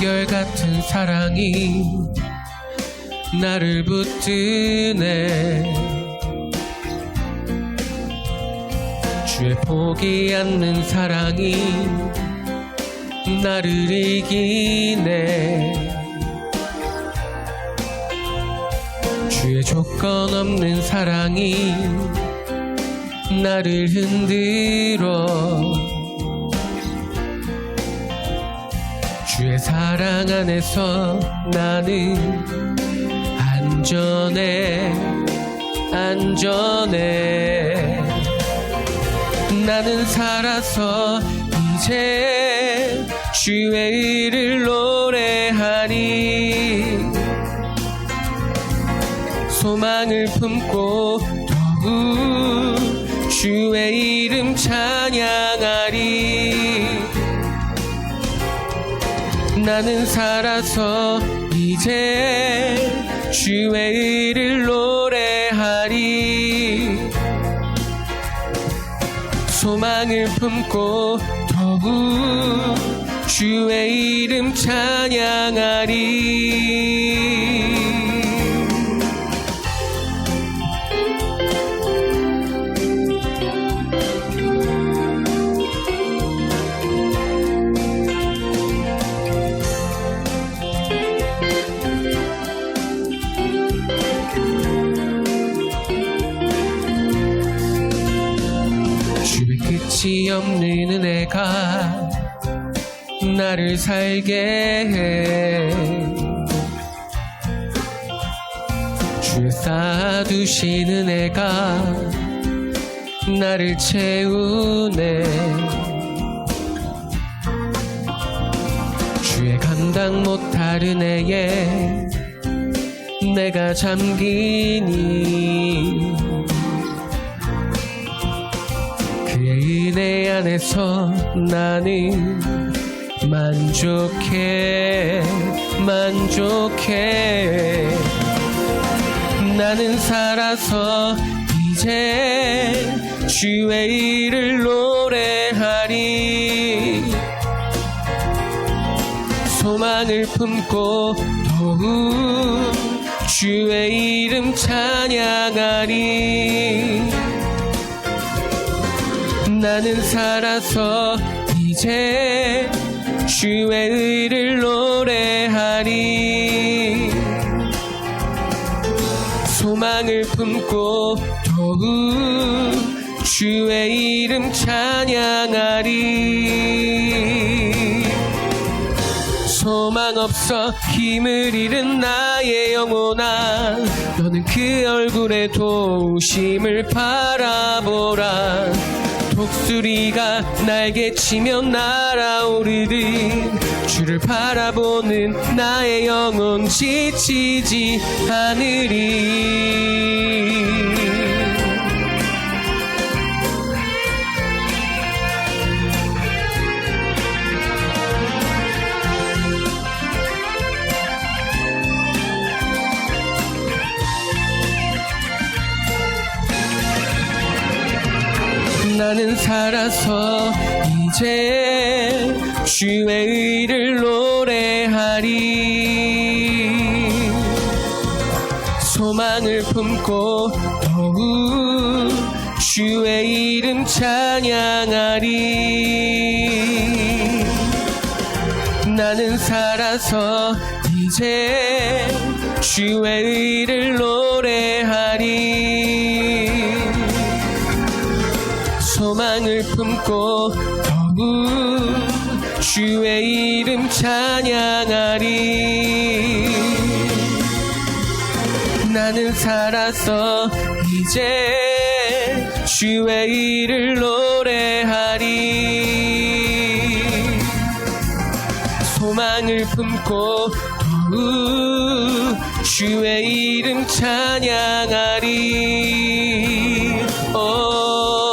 나는 사랑이 나를 붙드네. 주의 포기 않는 사랑이 나를 이기네. 주의 조건 없는 사랑이 나를 흔들어 사랑 안에서 나는 안전해 안전해. 나는 살아서 이제 주의 일을 노래하리 소망을 품고 더욱 주의 이름 찬양하리 나는 살아서 이제 주의 일을 노래하리. 소망을 품고 더욱 주의 이름 찬양하리 끝이 없는 은혜가 나를 살게 해. 주의 쌓아두신 은혜가 나를 채우네. 주의 감당 못할 은혜에 내가 잠기니 은혜 안에서 나는 만족해 만족해. 나는 살아서 이제 주의 일을 노래하리. 소망을 품고 더욱 주의 이름 찬양하리 나는 살아서 이제 주의 의를 노래하리. 소망을 품고 더욱 주의 이름 찬양하리. 소망 없어 힘을 잃은 나의 영혼아 너는 그 얼굴에 도우심을 바라보라 독수리가 날개 치며 날아오르듯 주를 바라보는 나의 영혼 지치지 않으리 나는 살아서 이제 주의 의를 노래하리. 소망을 품고 더욱 주의 이름 찬양하리. 나는 살아서 이제 주의 의를 노래하리 소망을 품고 더욱 주의 이름 찬양하리. 나는 살아서 이제 주의 일을 노래하리. 소망을 품고 더욱 주의 이름 찬양하리. 오.